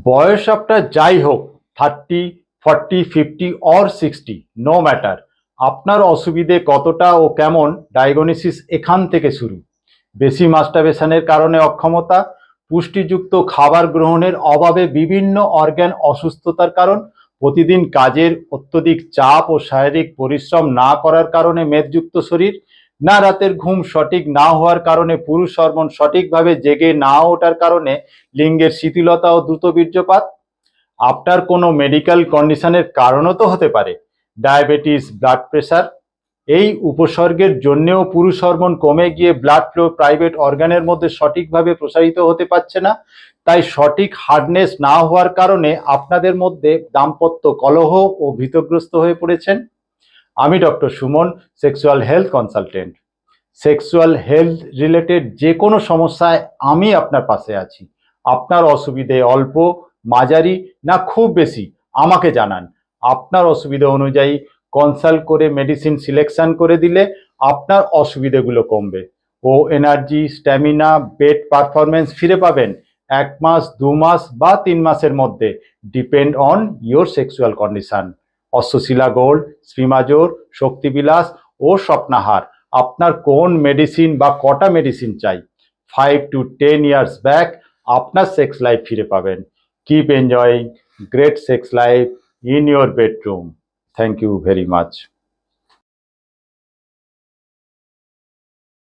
বয়স আপনার যাই হোক thirty forty fifty or sixty no matter আপনার অসুবিধে কতটা ও কেমন ডায়াগনোসিস এখান থেকে শুরু। বেশি মাস্টারবেশনের কারণে অক্ষমতা, পুষ্টিযুক্ত খাবার গ্রহণের অভাবে বিভিন্ন অর্গ্যান অসুস্থতার কারণ, প্রতিদিন কাজের অত্যধিক চাপ ও শারীরিক পরিশ্রম না করার কারণে মেদযুক্ত শরীর না রাতের ঘুম সঠিক না হওয়ার কারণে পুরুষ হরমোন সঠিকভাবে জেগে না ওঠার কারণে লিঙ্গের শিথিলতা ও দ্রুত বীর্যপাত। আপনার কোনো মেডিকেল কন্ডিশনের কারণও তো হতে পারে ডায়াবেটিস ব্লাড প্রেশার এই উপসর্গের জন্যেও পুরুষ হরমোন কমে গিয়ে ব্লাড ফ্লো প্রাইভেট অর্গানের মধ্যে সঠিকভাবে প্রসারিত হতে পারছে না। তাই সঠিক হার্ডনেস না হওয়ার কারণে আপনাদের মধ্যে দাম্পত্য কলহ ও ভীতগ্রস্ত হয়ে পড়েছেন। আমি doctor Suman sexual health consultant sexual health related যে কোনো সমস্যায় আমি আপনার পাশে আছি। আপনার অসুবিধে অল্প, মাঝারি না খুব বেশি আমাকে জানান। আপনার অসুবিধা অনুযায়ী কনসাল্ট করে মেডিসিন সিলেকশন করে দিলে আপনার অসুবিধেগুলো কমবে। ও এনার্জি স্ট্যামিনা বেড পারফরমেন্স ফিরে পাবেন। এক মাস, দু মাস বা তিন মাসের মধ্যে depend on your sexual condition অশ্বশিলা gold শ্রীমাজোর শক্তিবিলাস ও স্বপ্নাহার। আপনার কোন মেডিসিন বা কটা মেডিসিন চাই? Five to ten years back আপনার সেক্স লাইফ ফিরে পাবেন। Keep enjoying great sex life in your bedroom thank you very much